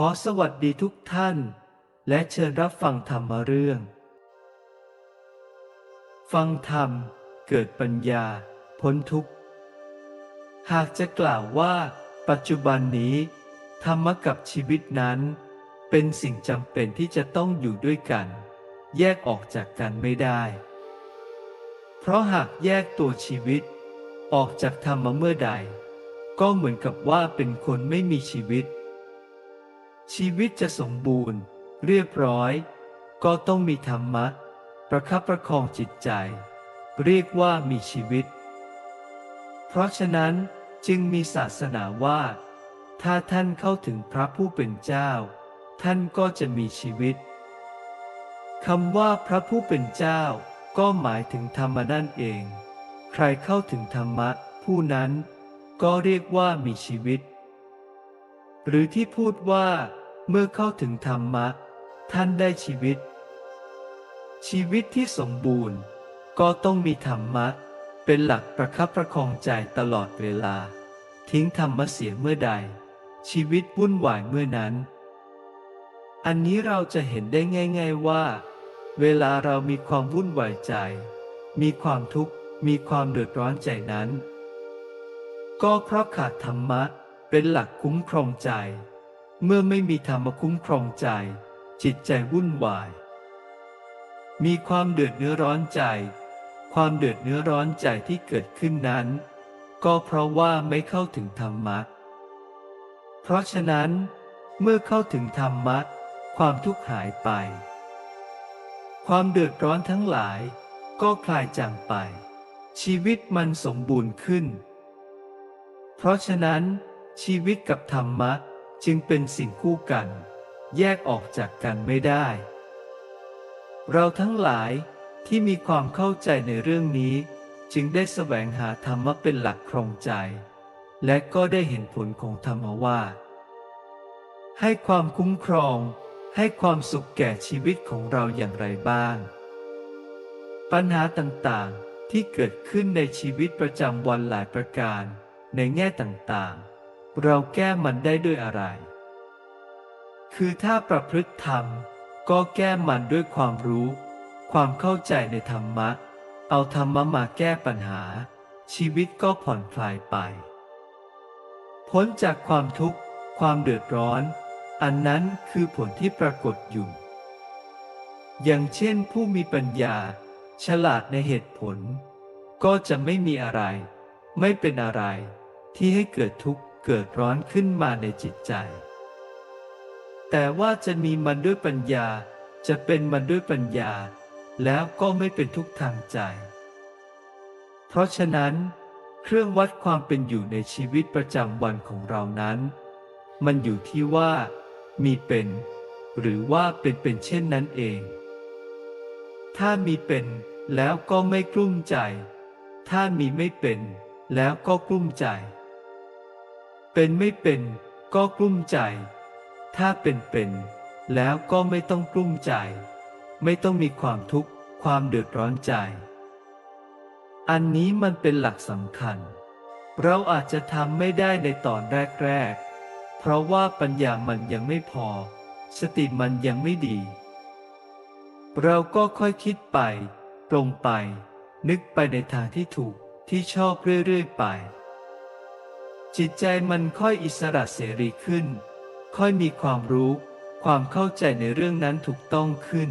ขอสวัสดีทุกท่าน และเชิญรับฟังธรรมเรื่อง ฟังธรรม เกิดปัญญา พ้นทุกข์ หากจะกล่าวว่า ปัจจุบันนี้ ธรรมกับชีวิตนั้น เป็นสิ่งจำเป็นที่จะต้องอยู่ด้วยกัน แยกออกจากกันไม่ได้ เพราะหากแยกตัวชีวิต ออกจากธรรมเมื่อใด ก็เหมือนกับว่าเป็นคนไม่มีชีวิต ชีวิตจะสมบูรณ์ เรียบร้อย ก็ต้องมีธรรมะ ประคับประคองจิตใจ เรียกว่ามีชีวิต เพราะฉะนั้นจึงมีศาสนาว่า ถ้าท่านเข้าถึงพระผู้เป็นเจ้า ท่านก็จะมีชีวิตคำว่าพระผู้เป็นเจ้า ก็หมายถึงธรรมนั่นเอง ใครเข้าถึงธรรมะ ผู้นั้นก็เรียกว่ามีชีวิต หรือที่พูดว่าเมื่อเข้าถึงธรรมะ ท่านได้ชีวิต ชีวิตที่สมบูรณ์ ก็ต้องมีธรรมะ เป็นหลักประคับประคองใจตลอดเวลา ทิ้งธรรมะเสียเมื่อใด ชีวิตวุ่นวายเมื่อนั้น อันนี้เราจะเห็นได้ง่าย ๆว่า เวลาเรามีความวุ่นวายใจ มีความทุกข์มีความเดือดร้อนใจนั้น ก็เพราะขาดธรรมะ เป็นหลักคุ้มครองใจ เมื่อไม่มีธรรมคุ้มครองใจ จิตใจวุ่นวาย มีความเดือดเนื้อร้อนใจ ความเดือดเนื้อร้อนใจที่เกิดขึ้นนั้น ก็เพราะว่าไม่เข้าถึงธรรมะ เพราะฉะนั้น เมื่อเข้าถึงธรรมะ ความทุกข์หายไป ความเดือดร้อนทั้งหลาย ก็คลายจางไป ชีวิตมันสมบูรณ์ขึ้น เพราะฉะนั้น ชีวิตกับธรรมะจึงเป็นสิ่งคู่กัน แยกออกจากกันไม่ได้ เราทั้งหลายที่มีความเข้าใจในเรื่องนี้ จึงได้แสวงหาธรรมะเป็นหลักครองใจ และก็ได้เห็นผลของธรรมว่า ให้ความคุ้มครอง ให้ความสุขแก่ชีวิตของเราอย่างไรบ้าง ปัญหาต่างๆที่เกิดขึ้นในชีวิตประจำวันหลายประการในแง่ต่างๆ เราแก้มันได้ด้วยอะไร คือถ้าประพฤติธรรม ก็แก้มันด้วยความรู้ ความเข้าใจในธรรมะ เอาธรรมะมาแก้ปัญหา ชีวิตก็ผ่อนคลายไป พ้นจากความทุกข์ ความเดือดร้อน อันนั้นคือผลที่ปรากฏอยู่ อย่างเช่นผู้มีปัญญา ฉลาดในเหตุผล ก็จะไม่มีอะไร ไม่เป็นอะไรที่ให้เกิดทุกข์ เกิดร้อนขึ้นมาในจิตใจ แต่ว่าจะมีมันด้วยปัญญา จะเป็นมันด้วยปัญญา แล้วก็ไม่เป็นทุกข์ทางใจ เพราะฉะนั้น เครื่องวัดความเป็นอยู่ในชีวิตประจำวันของเรานั้น มันอยู่ที่ว่า มีเป็น หรือว่าเป็นเป็นเช่นนั้นเอง ถ้ามีเป็นแล้วก็ไม่กลุ้มใจ ถ้ามีไม่เป็นแล้วก็กลุ้มใจ เป็นไม่เป็นก็กลุ้มใจ ถ้าเป็นเป็นแล้วก็ไม่ต้องกลุ้มใจ ไม่ต้องมีความทุกข์ความเดือดร้อนใจ อันนี้มันเป็นหลักสำคัญ เราอาจจะทำไม่ได้ในตอนแรกๆ เพราะว่าปัญญามันยังไม่พอ สติมันยังไม่ดี เราก็ค่อยคิดไป ตรงไป นึกไปในทางที่ถูกที่ชอบเรื่อยๆไป จิตใจมันค่อยอิสระเสรีขึ้น ค่อยมีความรู้ ความเข้าใจในเรื่องนั้นถูกต้องขึ้น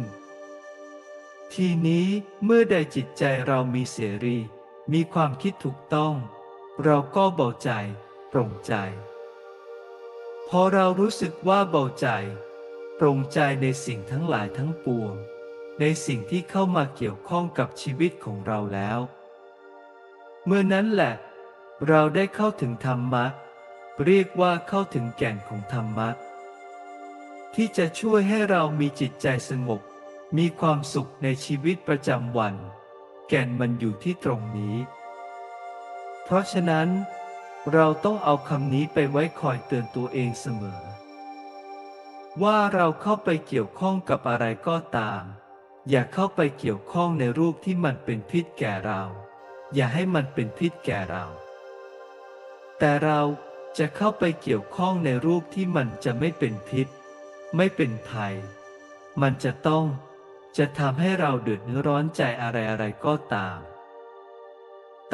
ทีนี้เมื่อใดจิตใจเรามีเสรี มีความคิดถูกต้อง เราก็เบาใจโปร่งใจ พอเรารู้สึกว่าเบาใจโปร่งใจในสิ่งทั้งหลายทั้งปวง ในสิ่งที่เข้ามาเกี่ยวข้องกับชีวิตของเราแล้ว เมื่อนั้นแหละ เราได้เข้าถึงธรรมะ เรียกว่าเข้าถึงแก่นของธรรมะ ที่จะช่วยให้เรามีจิตใจสงบ มีความสุขในชีวิตประจำวัน แก่นมันอยู่ที่ตรงนี้ เพราะฉะนั้น เราต้องเอาคำนี้ไปไว้คอยเตือนตัวเองเสมอ ว่าเราเข้าไปเกี่ยวข้องกับอะไรก็ตาม อย่าเข้าไปเกี่ยวข้องในรูปที่มันเป็นพิษแก่เรา อย่าให้มันเป็นพิษแก่เรา แต่เราจะเข้าไปเกี่ยวข้องในรูปที่มันจะไม่เป็นพิษ ไม่เป็นภัย มันจะต้องจะทำให้เราเดือดร้อนใจอะไรๆก็ตาม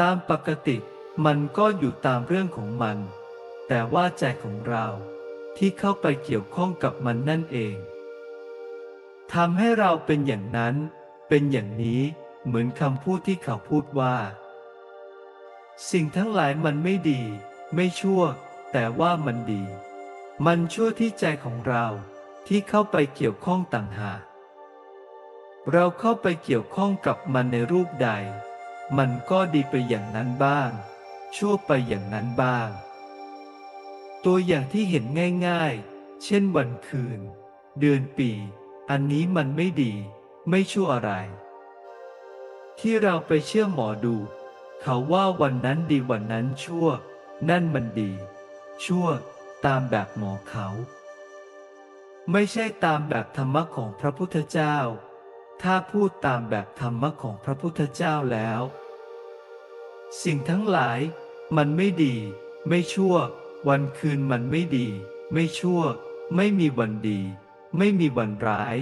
ตามปกติมันก็อยู่ตามเรื่องของมัน แต่ว่าใจของเราที่เข้าไปเกี่ยวข้องกับมันนั่นเองทำให้เราเป็นอย่างนั้น เป็นอย่างนี้เหมือนคำพูดที่เขาพูดว่า สิ่งทั้งหลายมันไม่ดี ไม่ชั่ว แต่ว่ามันดี มันชั่วที่ใจของเราที่เข้าไปเกี่ยวข้องต่างหากเราเข้าไปเกี่ยวข้องกับมันในรูปใด มันก็ดีไปอย่างนั้นบ้าง ชั่วไปอย่างนั้นบ้าง ตัวอย่างที่เห็นง่ายๆ เช่นวันคืน เดือนปี อันนี้มันไม่ดี ไม่ชั่วอะไร ที่เราไปเชื่อหมอดู เขาว่าวันนั้นดีวันนั้นชั่ว นั่นมันดี ชั่วตามแบบหมอเขา ไม่ใช่ตามแบบธรรมะของพระพุทธเจ้า ถ้าพูดตามแบบธรรมะของพระพุทธเจ้าแล้ว สิ่งทั้งหลาย มันไม่ดี ไม่ชั่ว วันคืนมันไม่ดี ไม่ชั่ว ไม่มีวันดี ไม่มีวันร้าย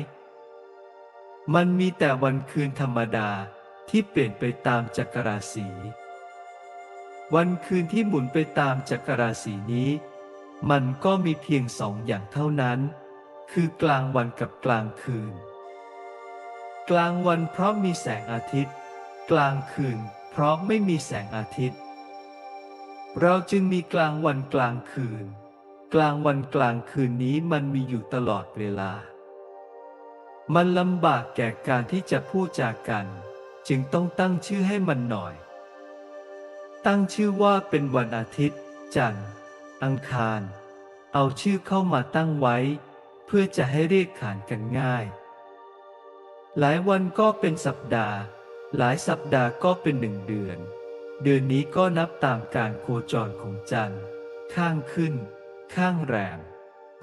มันมีแต่วันคืนธรรมดาที่เปลี่ยนไปตามจักรราศี วันคืนที่หมุนไปตามจักรราศีนี้ มันก็มีเพียงสองอย่างเท่านั้น คือกลางวันกับกลางคืน กลางวันเพราะมีแสงอาทิตย์ กลางคืน เพราะไม่มีแสงอาทิตย์ เราจึงมีกลางวันกลางคืน กลางวันกลางคืนนี้มันมีอยู่ตลอดเวลา มันลำบากแก่การที่จะพูดจากัน จึงต้องตั้งชื่อให้มันหน่อย ตั้งชื่อว่าเป็นวันอาทิตย์ จันทร์ อังคาร เอาชื่อเข้ามาตั้งไว้ เพื่อจะให้เรียกขานกันง่าย หลายวันก็เป็นสัปดาห์ หลายสัปดาห์ก็เป็นหนึ่งเดือน เดือนนี้ก็นับตามการโคจรของจันทร์ ข้างขึ้น ข้างแรม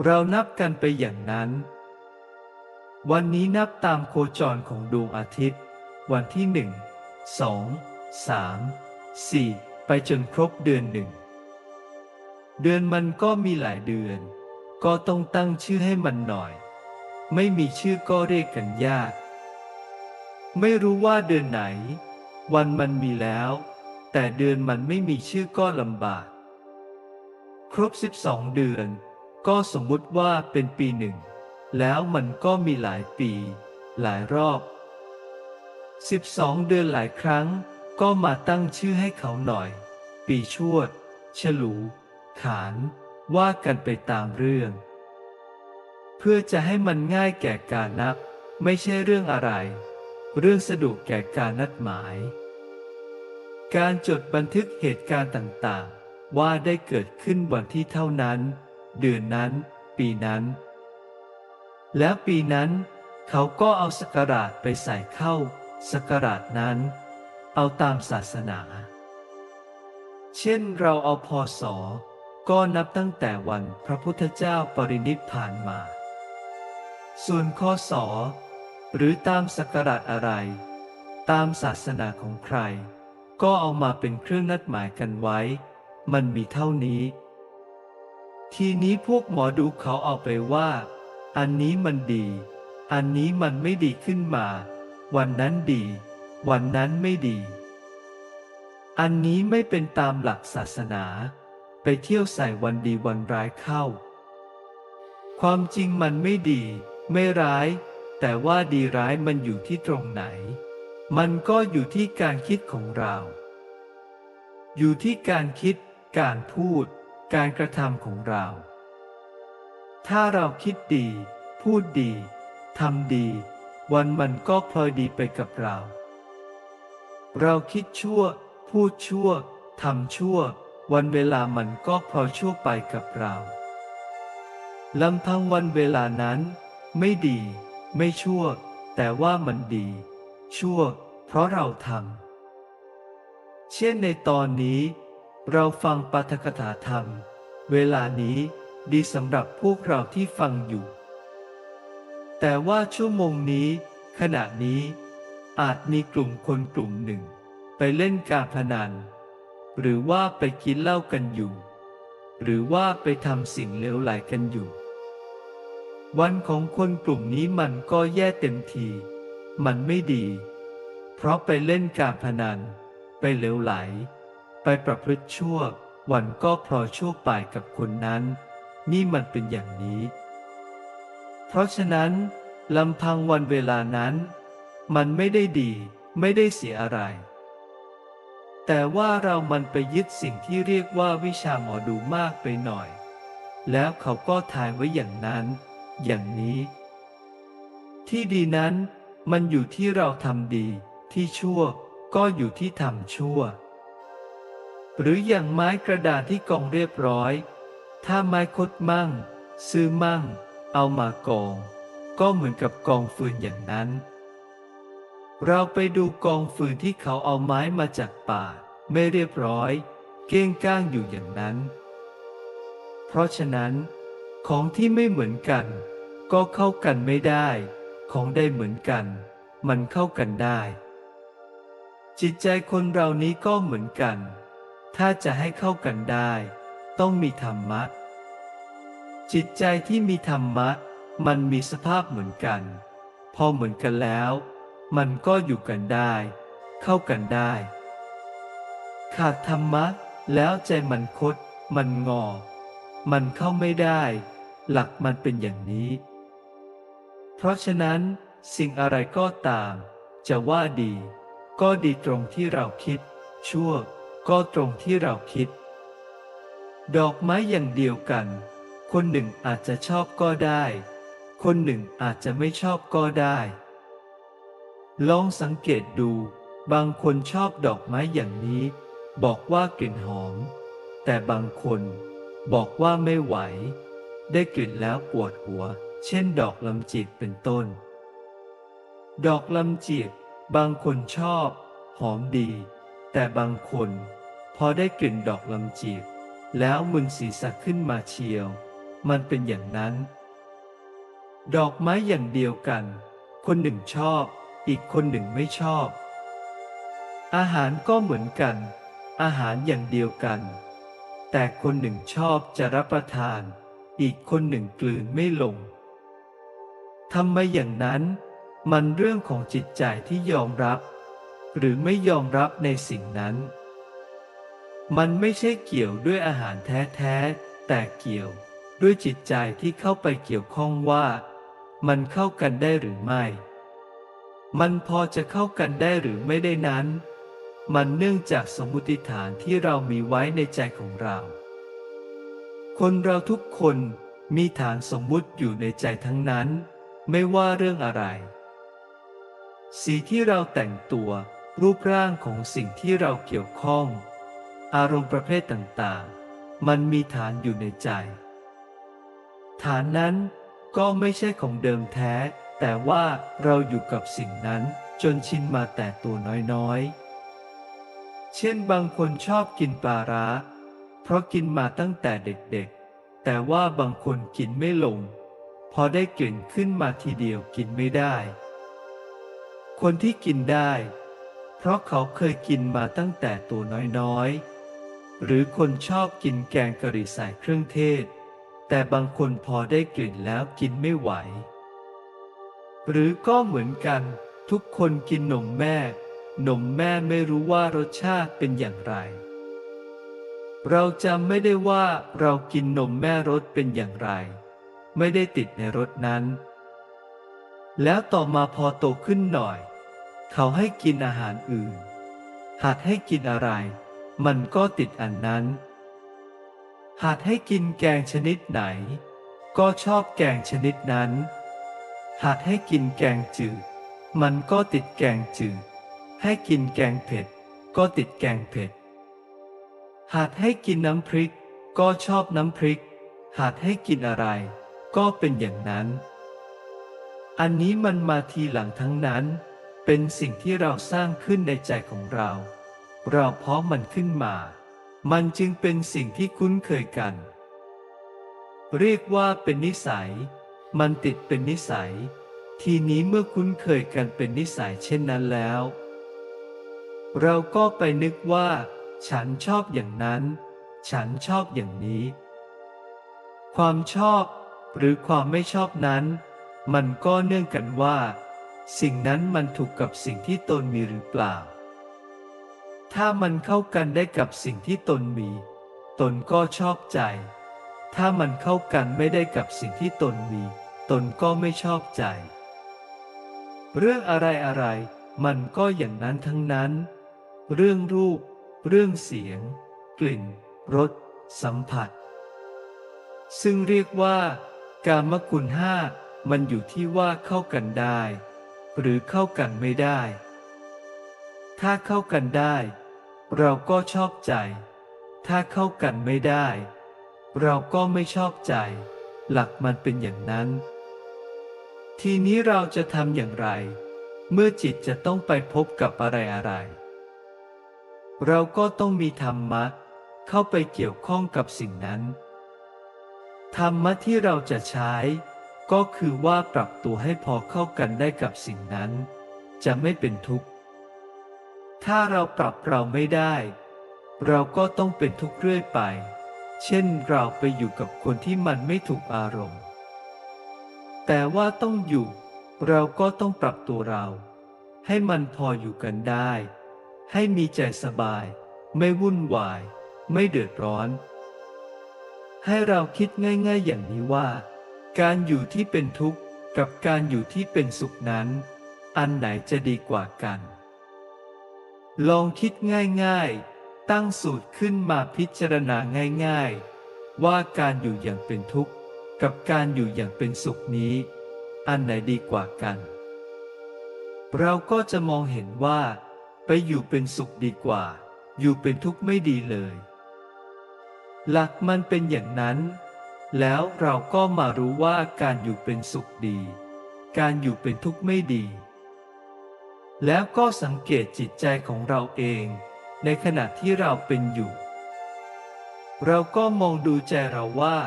เรานับกันไปอย่างนั้น วันนี้นับตามโคจรของดวงอาทิตย์ วันที่หนึ่งสองสามสี่ ไปจนครบเดือนหนึ่ง เดือนมันก็มีหลายเดือน ก็ต้องตั้งชื่อให้มันหน่อย ไม่มีชื่อก็เรียกกันยาก ไม่รู้ว่าเดือนไหน วันมันมีแล้ว แต่เดือนมันไม่มีชื่อก็ลำบาก ครบ 12 เดือน ก็สมมุติว่าเป็นปีหนึ่ง แล้วมันก็มีหลายปี หลายรอบ 12 เดือนหลายครั้ง ก็มาตั้งชื่อให้เขาหน่อย ปีชวด ฉลู ขาน ว่ากันไปตามเรื่อง เพื่อจะให้มันง่ายแก่การนับ ไม่ใช่เรื่องอะไร เรื่องสะดวกแก่การนัดหมาย การจดบันทึกเหตุการณ์ต่างๆ ว่าได้เกิดขึ้นวันที่เท่านั้น เดือนนั้น ปีนั้น แล้วปีนั้น เขาก็เอาสกราชไปใส่เข้าสกราชนั้น เอาตามศาสนา เช่นเราเอาพอสก็นับตั้งแต่วันพระพุทธเจ้าปรินิพพานมา ส่วนข้อสอหรือตามสกราชอะไร ตามศาสนาของใคร ก็เอามาเป็นเครื่องนัดหมายกันไว้ มันมีเท่านี้ ทีนี้พวกหมอดูเขาเอาไปว่า อันนี้มันดี อันนี้มันไม่ดีขึ้นมา วันนั้นดี วันนั้นไม่ดี อันนี้ไม่เป็นตามหลักศาสนา ไปเที่ยวใส่วันดีวันร้ายเข้า ความจริงมันไม่ดี ไม่ร้าย แต่ว่าดีร้ายมันอยู่ที่ตรงไหน มันก็อยู่ที่การคิดของเรา อยู่ที่การคิด การพูด การกระทำของเรา ถ้าเราคิดดี พูดดีทำดี วันมันก็พลอยดีไปกับเรา เราคิดชั่ว พูดชั่ว ทำชั่ว วันเวลามันก็พอชั่วไปกับเราลำพังวันเวลานั้น ไม่ดี ไม่ชั่ว แต่ว่ามันดี ชั่ว เพราะเราทำเช่นในตอนนี้ เราฟังปาฐกถาธรรม เวลานี้ดีสำหรับพวกเราที่ฟังอยู่ แต่ว่าชั่วโมงนี้ ขณะนี้ อาจมีกลุ่มคนกลุ่มหนึ่ง ไปเล่นการพนัน หรือว่าไปกินเหล้ากันอยู่ หรือว่าไปทำสิ่งเลวไหลกันอยู่ วันของคนกลุ่มนี้มันก็แย่เต็มที มันไม่ดี เพราะไปเล่นการพนัน ไปเลวไหล ไปประพฤติชั่ว วันก็พลอยชั่วไปกับคนนั้น นี่มันเป็นอย่างนี้ เพราะฉะนั้นลำพังวันเวลานั้น มันไม่ได้ดี ไม่ได้เสียอะไร แต่ว่าเรามันไปยึดสิ่งที่เรียกว่าวิชาหมอดูมากไปหน่อย แล้วเขาก็ทายไว้อย่างนั้น อย่างนี้ ที่ดีนั้น มันอยู่ที่เราทำดี ที่ชั่ว ก็อยู่ที่ทำชั่ว หรืออย่างไม้กระดาษที่กองเรียบร้อย ถ้าไม้คดมั่ง ซื้อมั่ง เอามากอง ก็เหมือนกับกองฟืนอย่างนั้น เราไปดูกองฟืนที่เขาเอาไม้มาจากป่า ไม่เรียบร้อย เก้งก้างอยู่อย่างนั้น เพราะฉะนั้น ของที่ไม่เหมือนกัน ก็เข้ากันไม่ได้ ของได้เหมือนกัน มันเข้ากันได้ จิตใจคนเรานี้ก็เหมือนกัน ถ้าจะให้เข้ากันได้ ต้องมีธรรมะ จิตใจที่มีธรรมะ มันมีสภาพเหมือนกัน พอเหมือนกันแล้ว มันก็อยู่กันได้ เข้ากันได้ ขาดธรรมะ แล้วใจมันคด มันงอ มันเข้าไม่ได้ หลักมันเป็นอย่างนี้ เพราะฉะนั้น สิ่งอะไรก็ตาม จะว่าดี ก็ดีตรงที่เราคิด ชั่ว ก็ตรงที่เราคิด ดอกไม้อย่างเดียวกัน คนหนึ่งอาจจะชอบก็ได้ คนหนึ่งอาจจะไม่ชอบก็ได้ ลองสังเกตดู บางคนชอบดอกไม้อย่างนี้ บอกว่ากลิ่นหอม แต่บางคนบอกว่าไม่ไหว ได้กลิ่นแล้วปวดหัว เช่นดอกลำจีบเป็นต้น ดอกลำจีบบางคนชอบ หอมดี แต่บางคน พอได้กลิ่นดอกลำจีบ แล้วมึนศีรษะขึ้นมาเชียว มันเป็นอย่างนั้น ดอกไม้อย่างเดียวกัน คนหนึ่งชอบ อีกคนหนึ่งไม่ชอบ อาหารก็เหมือนกัน อาหารอย่างเดียวกัน แต่คนหนึ่งชอบจะรับประทาน อีกคนหนึ่งกลืนไม่ลงทำไมอย่างนั้น มันเรื่องของจิตใจที่ยอมรับ หรือไม่ยอมรับในสิ่งนั้น มันไม่ใช่เกี่ยวด้วยอาหารแท้ๆ แต่เกี่ยวด้วยจิตใจที่เข้าไปเกี่ยวข้องว่า มันเข้ากันได้หรือไม่ มันพอจะเข้ากันได้หรือไม่ได้นั้น มันเนื่องจากสมมติฐานที่เรามีไว้ในใจของเรา คนเราทุกคนมีฐานสมมุติอยู่ในใจทั้งนั้น ไม่ว่าเรื่องอะไร สีที่เราแต่งตัว รูปร่างของสิ่งที่เราเกี่ยวข้อง อารมณ์ประเภทต่างๆ มันมีฐานอยู่ในใจ ฐานนั้นก็ไม่ใช่ของเดิมแท้ แต่ว่าเราอยู่กับสิ่งนั้นจนชินมาแต่ตัวน้อยๆ เช่นบางคนชอบกินปลาร้า เพราะกินมาตั้งแต่เด็กๆ แต่ว่าบางคนกินไม่ลง พอได้กลิ่นขึ้นมาทีเดียวกินไม่ได้ คนที่กินได้ เพราะเขาเคยกินมาตั้งแต่ตัวน้อยๆ หรือคนชอบกินแกงกะหรี่ใส่เครื่องเทศ แต่บางคนพอได้กลิ่นแล้วกินไม่ไหว หรือก็เหมือนกัน ทุกคนกินนมแม่ นมแม่ไม่รู้ว่ารสชาติเป็นอย่างไร เราจำไม่ได้ว่าเรากินนมแม่รสเป็นอย่างไร ไม่ได้ติดในรสนั้น แล้วต่อมาพอโตขึ้นหน่อย เขาให้กินอาหารอื่น หากให้กินอะไร มันก็ติดอันนั้น หากให้กินแกงชนิดไหน ก็ชอบแกงชนิดนั้น หากให้กินแกงจืด มันก็ติดแกงจืด ให้กินแกงเผ็ด ก็ติดแกงเผ็ด หากให้กินน้ำพริก ก็ชอบน้ำพริก หากให้กินอะไร ก็เป็นอย่างนั้น อันนี้มันมาทีหลังทั้งนั้น เป็นสิ่งที่เราสร้างขึ้นในใจของเรา เราเพราะมันขึ้นมา มันจึงเป็นสิ่งที่คุ้นเคยกัน เรียกว่าเป็นนิสัย มันติดเป็นนิสัย ทีนี้เมื่อคุ้นเคยกันเป็นนิสัยเช่นนั้นแล้ว เราก็ไปนึกว่า ฉันชอบอย่างนั้น ฉันชอบอย่างนี้ ความชอบหรือความไม่ชอบนั้น มันก็เนื่องกันว่า สิ่งนั้นมันถูกกับสิ่งที่ตนมีหรือเปล่า ถ้ามันเข้ากันได้กับสิ่งที่ตนมี ตนก็ชอบใจ ถ้ามันเข้ากันไม่ได้กับสิ่งที่ตนมี ตนก็ไม่ชอบใจ เรื่องอะไรอะไร มันก็อย่างนั้นทั้งนั้น เรื่องรูป เรื่องเสียง กลิ่น รส สัมผัส ซึ่งเรียกว่า กามคุณห้า มันอยู่ที่ว่าเข้ากันได้ หรือเข้ากันไม่ได้ ถ้าเข้ากันได้ เราก็ชอบใจ ถ้าเข้ากันไม่ได้ เราก็ไม่ชอบใจ หลักมันเป็นอย่างนั้น ทีนี้เราจะทำอย่างไร เมื่อจิตจะต้องไปพบกับอะไรอะไร เราก็ต้องมีธรรมะ เข้าไปเกี่ยวข้องกับสิ่งนั้น ธรรมะที่เราจะใช้ ก็คือว่าปรับตัวให้พอเข้ากันได้กับสิ่งนั้น จะไม่เป็นทุกข์ ถ้าเราปรับเราไม่ได้ เราก็ต้องเป็นทุกข์เรื่อยไป เช่นเราไปอยู่กับคนที่มันไม่ถูกอารมณ์ แต่ว่าต้องอยู่ เราก็ต้องปรับตัวเรา ให้มันพออยู่กันได้ ให้มีใจสบาย ไม่วุ่นวาย ไม่เดือดร้อน ให้เราคิดง่าย ๆ อย่างนี้ว่า การอยู่ที่เป็นทุกข์กับการอยู่ที่เป็นสุขนั้น อันไหนจะดีกว่ากัน ลองคิดง่าย ๆ ตั้งสูตรขึ้นมาพิจารณาง่ายๆ ว่าการอยู่อย่างเป็นทุกข์ กับการอยู่อย่างเป็นสุขนี้ อันไหนดีกว่ากัน เราก็จะมองเห็นว่า ไปอยู่เป็นสุขดีกว่า อยู่เป็นทุกข์ไม่ดีเลย หลักมันเป็นอย่างนั้น แล้วเราก็มารู้ว่าการอยู่เป็นสุขดี การอยู่เป็นทุกข์ไม่ดี แล้วก็สังเกตจิตใจของเราเอง ในขณะที่เราเป็นอยู่ เราก็มองดูใจเราว่า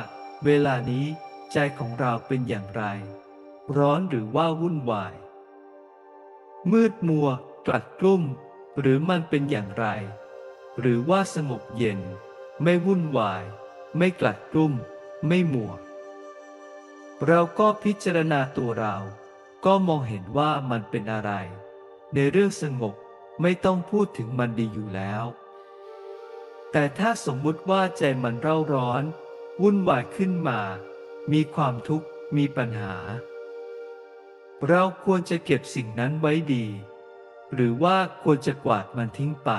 เวลานี้ใจของเราเป็นอย่างไร ร้อนหรือว่าวุ่นวาย มืดมัวกลัดกลุ้ม หรือมันเป็นอย่างไร หรือว่าสงบเย็น ไม่วุ่นวาย ไม่กลัดกลุ้ม ไม่มัว เราก็พิจารณาตัวเรา ก็มองเห็นว่ามันเป็นอะไร ในเรื่องสงบ ไม่ต้องพูดถึงมันดีอยู่แล้ว แต่ถ้าสมมุติว่าใจมันเร่าร้อน วุ่นวายขึ้นมา มีความทุกข์ มีปัญหา เราควรจะเก็บสิ่งนั้นไว้ดี หรือว่าควรจะกวาดมันทิ้งไป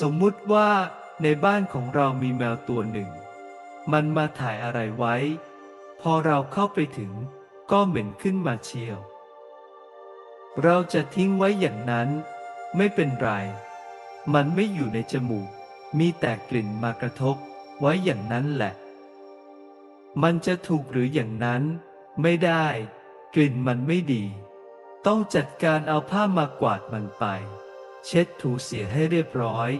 สมมุติว่าในบ้านของเรามีแมวตัวหนึ่ง มันมาถ่ายอะไรไว้ พอเราเข้าไปถึงก็เหม็นขึ้นมาเชียว เราจะทิ้งไว้อย่างนั้นไม่เป็นไร มันไม่อยู่ในจมูก มีแต่กลิ่นมากระทบไว้อย่างนั้นแหละ มันจะถูกหรืออย่างนั้น ไม่ได้ กลิ่นมันไม่ดี ต้องจัดการเอาผ้ามากวาดมันไป เช็ดถูเสียให้เรียบร้อย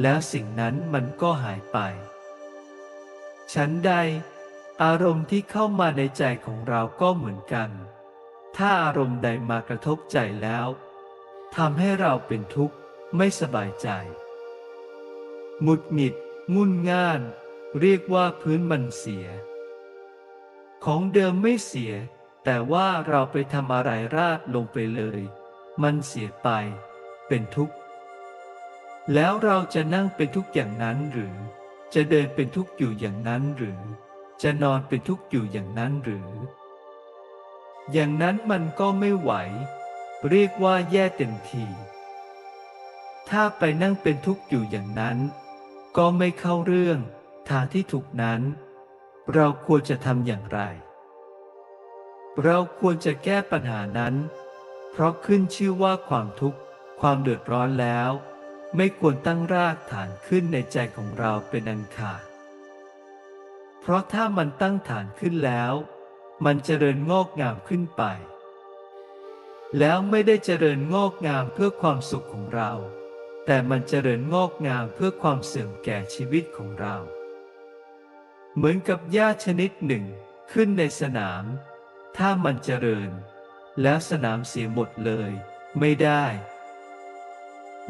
แล้วสิ่งนั้นมันก็หายไป ฉันใด อารมณ์ที่เข้ามาในใจของเราก็เหมือนกัน ถ้าอารมณ์ใดมากระทบใจแล้วทำให้เราเป็นทุกข์ไม่สบายใจ หมุดหงิด งุนง่าน เรียกว่าพื้นมันเสีย ของเดิมไม่เสีย แต่ว่าเราไปทำอะไรราดลงไปเลย มันเสียไป เป็นทุกข์ แล้วเราจะนั่งเป็นทุกข์อย่างนั้นหรือ จะเดินเป็นทุกข์อยู่อย่างนั้นหรือ จะนอนเป็นทุกข์อยู่อย่างนั้นหรือ อย่างนั้นมันก็ไม่ไหว เรียกว่าแย่เต็มที ถ้าไปนั่งเป็นทุกข์อยู่อย่างนั้น ก็ไม่เข้าเรื่อง ทางที่ถูกนั้น เราควรจะทำอย่างไร เราควรจะแก้ปัญหานั้น เพราะขึ้นชื่อว่าความทุกข์ความเดือดร้อนแล้ว ไม่ควรตั้งรากฐานขึ้นในใจของเราเป็นอันขาดเพราะถ้ามันตั้งฐานขึ้นแล้ว มันเจริญงอกงามขึ้นไป แล้วไม่ได้เจริญงอกงามเพื่อความสุขของเรา แต่มันเจริญงอกงามเพื่อความเสื่อมแก่ชีวิตของเรา เหมือนกับหญ้าชนิดหนึ่งขึ้นในสนาม ถ้ามันเจริญ แล้วสนามเสียหมดเลย ไม่ได้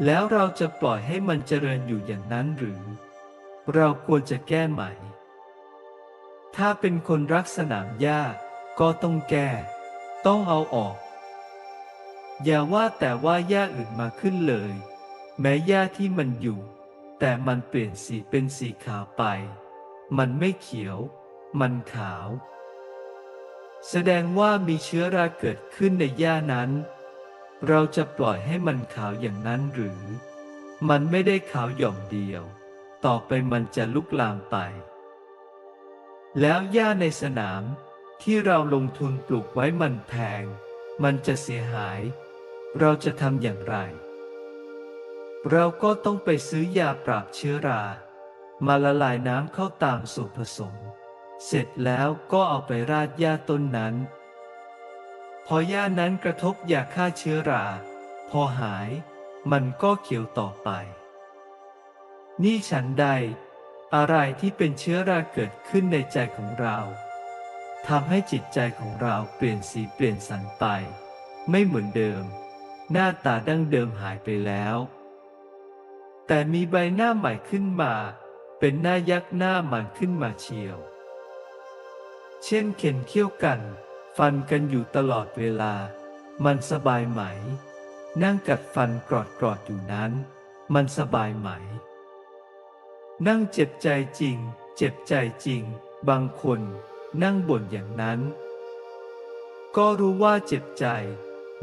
แล้วเราจะปล่อยให้มันเจริญอยู่อย่างนั้นหรือ เราควรจะแก้ใหม ถ้าเป็นคนรักสนามหญ้าก็ต้องแก้ ต้องเอาออก อย่าว่าแต่ว่าหญ้าอื่นมาขึ้นเลย แม้หญ้าที่มันอยู่ แต่มันเปลี่ยนสีเป็นสีขาวไป มันไม่เขียว มันขาว แสดงว่ามีเชื้อราเกิดขึ้นในหญ้านั้น เราจะปล่อยให้มันขาวอย่างนั้นหรือ มันไม่ได้ขาวหย่อมเดียว ต่อไปมันจะลุกลามไป แล้วหญ้าในสนามที่เราลงทุนปลูกไว้มันแพง มันจะเสียหาย เราจะทำอย่างไร เราก็ต้องไปซื้อยาปราบเชื้อรา มาละลายน้ำเข้าตามสูตรผสม เสร็จแล้วก็เอาไปราดหญ้าต้นนั้น พอหญ้านั้นกระทบยาฆ่าเชื้อรา พอหาย มันก็เขียวต่อไป นี่ฉันใด อะไรที่เป็นเชื้อราเกิดขึ้นในใจของเราทำให้จิตใจของเราเปลี่ยนสีเปลี่ยนสันไป ไม่เหมือนเดิม หน้าตาดั้งเดิมหายไปแล้ว แต่มีใบหน้าใหม่ขึ้นมา เป็นหน้ายักษ์หน้ามันขึ้นมาเชียว เช่นเข็นเคี้ยวกัน ฟันกันอยู่ตลอดเวลา มันสบายไหม นั่งกัดฟันกรอดกรอดๆอยู่นั้น มันสบายไหม นั่งเจ็บใจจริง เจ็บใจจริง บางคนนั่งบ่นอย่างนั้น ก็รู้ว่าเจ็บใจ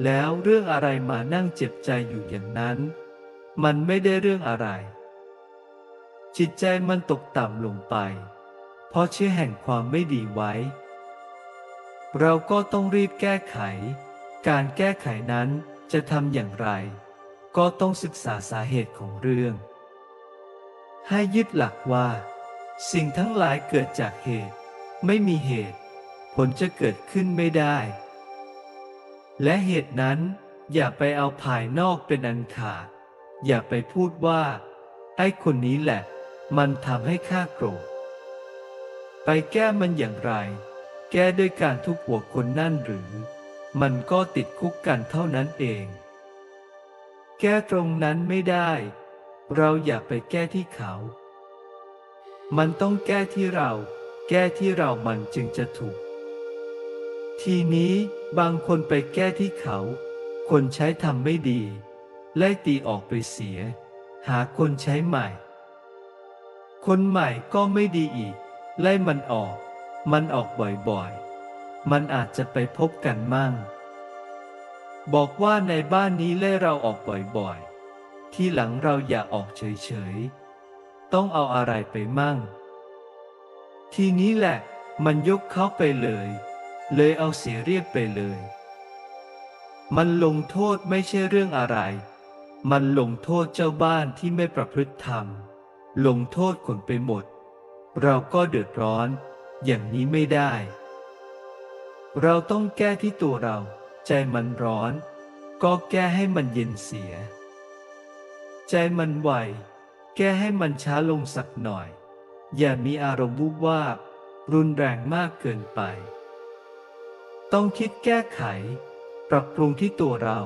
แล้วเรื่องอะไรมานั่งเจ็บใจอยู่อย่างนั้น มันไม่ได้เรื่องอะไร จิตใจมันตกต่ำลงไป เพราะเชื่อแห่งความไม่ดีไว้ เราก็ต้องรีบแก้ไข การแก้ไขนั้นจะทำอย่างไร ก็ต้องศึกษาสาเหตุของเรื่อง ให้ยึดหลักว่า สิ่งทั้งหลายเกิดจากเหตุ ไม่มีเหตุ ผลจะเกิดขึ้นไม่ได้ และเหตุนั้นอย่าไปเอาภายนอกเป็นอันขาด อย่าไปพูดว่า ไอ้คนนี้แหละ มันทำให้ข้าโกรธ ไปแก้มันอย่างไร แก้ด้วยการทุบหัวคนนั่นหรือ มันก็ติดคุกกันเท่านั้นเอง แก้ตรงนั้นไม่ได้ เราอย่าไปแก้ที่เขา มันต้องแก้ที่เรา แก้ที่เรามันจึงจะถูก ทีนี้บางคนไปแก้ที่เขา คนใช้ทำไม่ดี ไล่ตีออกไปเสีย หาคนใช้ใหม่ คนใหม่ก็ไม่ดีอีก ไล่มันออก มันออกบ่อยๆ มันอาจจะไปพบกันมั่ง บอกว่าในบ้านนี้ไล่เราออกบ่อยๆ ที่หลังเราอย่าออกเฉยๆ ต้องเอาอะไรไปมั่ง ทีนี้แหละมันยกเขาไปเลย เลยเอาเสียเรียบไปเลย มันลงโทษไม่ใช่เรื่องอะไร มันลงโทษเจ้าบ้านที่ไม่ประพฤติธรรม ลงโทษคนไปหมด เราก็เดือดร้อน อย่างนี้ไม่ได้ เราต้องแก้ที่ตัวเรา ใจมันร้อน ก็แก้ให้มันเย็นเสีย ใจมันไว แก้ให้มันช้าลงสักหน่อย อย่ามีอารมณ์วูบวาบรุนแรงมากเกินไป ต้องคิดแก้ไข ปรับปรุงที่ตัวเรา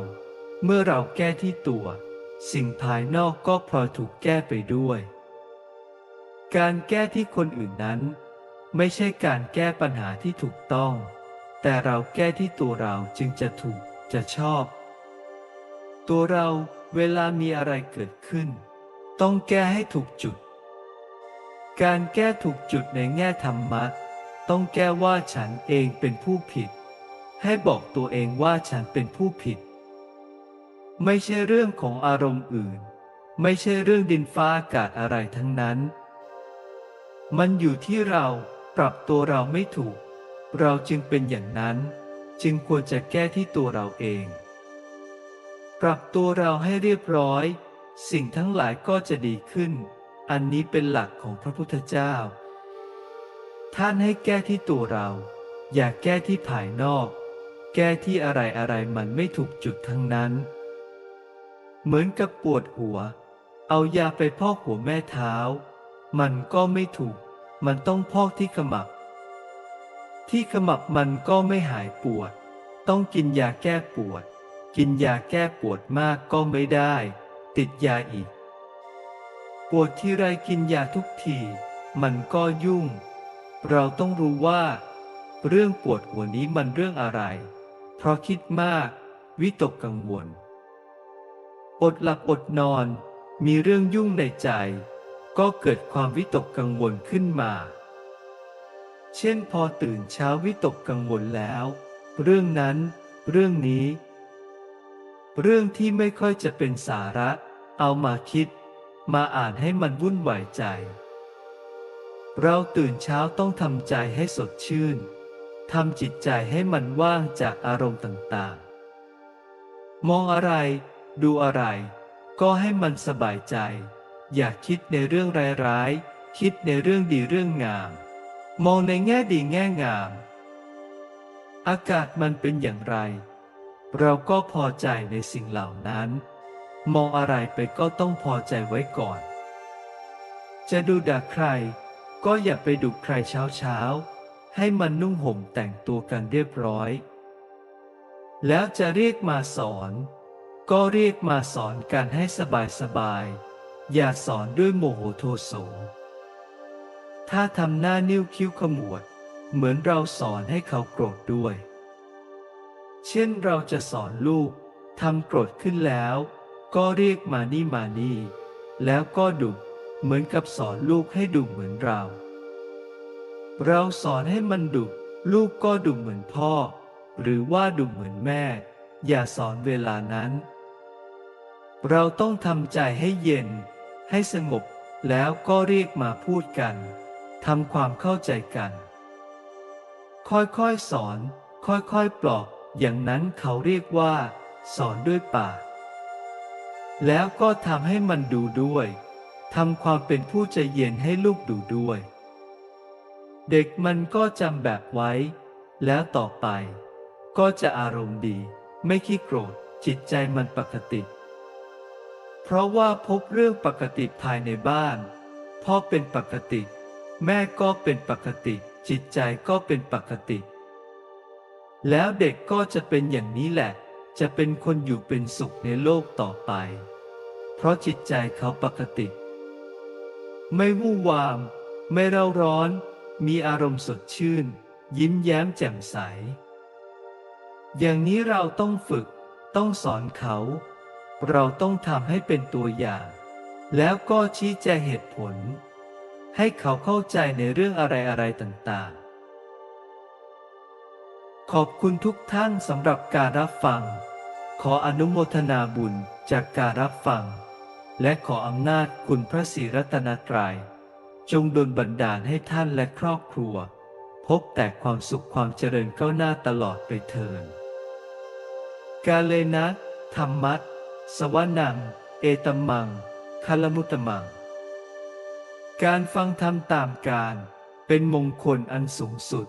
เมื่อเราแก้ที่ตัว สิ่งภายนอกก็พลอยถูกแก้ไปด้วย การแก้ที่คนอื่นนั้น ไม่ใช่การแก้ปัญหาที่ถูกต้อง แต่เราแก้ที่ตัวเราจึงจะถูกจะชอบ ตัวเรา เวลามีอะไรเกิดขึ้น ต้องแก้ให้ถูกจุด การแก้ถูกจุดในแง่ธรรมะ ต้องแก้ว่าฉันเองเป็นผู้ผิด ให้บอกตัวเองว่าฉันเป็นผู้ผิด ไม่ใช่เรื่องของอารมณ์อื่น ไม่ใช่เรื่องดินฟ้าอากาศอะไรทั้งนั้น มันอยู่ที่เราปรับตัวเราไม่ถูก เราจึงเป็นอย่างนั้น จึงควรจะแก้ที่ตัวเราเอง ปรับตัวเราให้เรียบร้อย สิ่งทั้งหลายก็จะดีขึ้น อันนี้เป็นหลักของพระพุทธเจ้า ท่านให้แก้ที่ตัวเรา อย่าแก้ที่ภายนอก แก้ที่อะไรอะไรมันไม่ถูกจุดทั้งนั้น เหมือนกับปวดหัว เอายาไปพอกหัวแม่เท้า มันก็ไม่ถูก มันต้องพอกที่ขมับ ที่ขมับมันก็ไม่หายปวด ต้องกินยาแก้ปวด กินยาแก้ปวดมากก็ไม่ได้ ติดยาอีก ปวดที่ไรกินยาทุกที มันก็ยุ่ง เราต้องรู้ว่า เรื่องปวดหัวนี้มันเรื่องอะไร เพราะคิดมาก วิตกกังวล อดหลับอดนอน มีเรื่องยุ่งในใจ ก็เกิดความวิตกกังวลขึ้นมา เช่นพอตื่นเช้าวิตกกังวลแล้ว เรื่องนั้น เรื่องนี้ เรื่องที่ไม่ค่อยจะเป็นสาระ เอามาคิด มาอ่านให้มันวุ่นวายใจ เราตื่นเช้าต้องทำใจให้สดชื่นทำจิตใจให้มันว่างจากอารมณ์ต่างๆ มองอะไร ดูอะไร ก็ให้มันสบายใจ อย่าคิดในเรื่องร้ายๆ คิดในเรื่องดีเรื่องงาม มองในแง่ดีแง่งาม อากาศมันเป็นอย่างไร เราก็พอใจในสิ่งเหล่านั้น มองอะไรไปก็ต้องพอใจไว้ก่อน จะดูด่าใคร ก็อย่าไปดุใครเช้าเช้าๆให้มันนุ่งห่มแต่งตัวกันเรียบร้อย แล้วจะเรียกมาสอน ก็เรียกมาสอนกันให้สบายสบายๆอย่าสอนด้วยโมโหโทโส ถ้าทำหน้านิ้วคิ้วขมวด เหมือนเราสอนให้เขาโกรธด้วย เช่นเราจะสอนลูกทำโกรธขึ้นแล้ว ก็เรียกมานี่มานี่ แล้วก็ดุเหมือนกับสอนลูกให้ดุเหมือนเรา เราสอนให้มันดุลูกก็ดุเหมือนพ่อ หรือว่าดุเหมือนแม่ อย่าสอนเวลานั้น เราต้องทำใจให้เย็น ให้สงบแล้วก็เรียกมาพูดกันทำความเข้าใจกัน ค่อยๆสอน ค่อยๆปลอบ อย่างนั้นเขาเรียกว่า สอนด้วยปาก แล้วก็ทำให้มันดูด้วยทำความเป็นผู้ใจเย็นให้ลูกดูด้วย เด็กมันก็จำแบบไว้ แล้วต่อไป ก็จะอารมณ์ดี ไม่ขี้โกรธ จิตใจมันปกติ เพราะว่าพบเรื่องปกติภายในบ้านพ่อเป็นปกติ แม่ก็เป็นปกติ จิตใจก็เป็นปกติ แล้วเด็กก็จะเป็นอย่างนี้แหละ จะเป็นคนอยู่เป็นสุขในโลกต่อไป เพราะจิตใจเขาปกติ ไม่วู่วาม ไม่เร่าร้อน มีอารมณ์สดชื่น ยิ้มแย้มแจ่มใส อย่างนี้เราต้องฝึก ต้องสอนเขา เราต้องทำให้เป็นตัวอย่าง แล้วก็ชี้แจงเหตุผล ให้เขาเข้าใจในเรื่องอะไรๆต่างๆ ขอบคุณทุกท่านสำหรับการรับฟัง ขออนุโมทนาบุญจากการรับฟัง และขออำนาจคุณพระศรีรัตนตรัย จงดลบันดาลให้ท่านและครอบครัว พบแต่ความสุขความเจริญก้าวหน้าตลอดไปเทินกาเลนะธรรมัตสวนัง เอตมังคลมุตมัง การฟังธรรมตามการ เป็นมงคลอันสูงสุด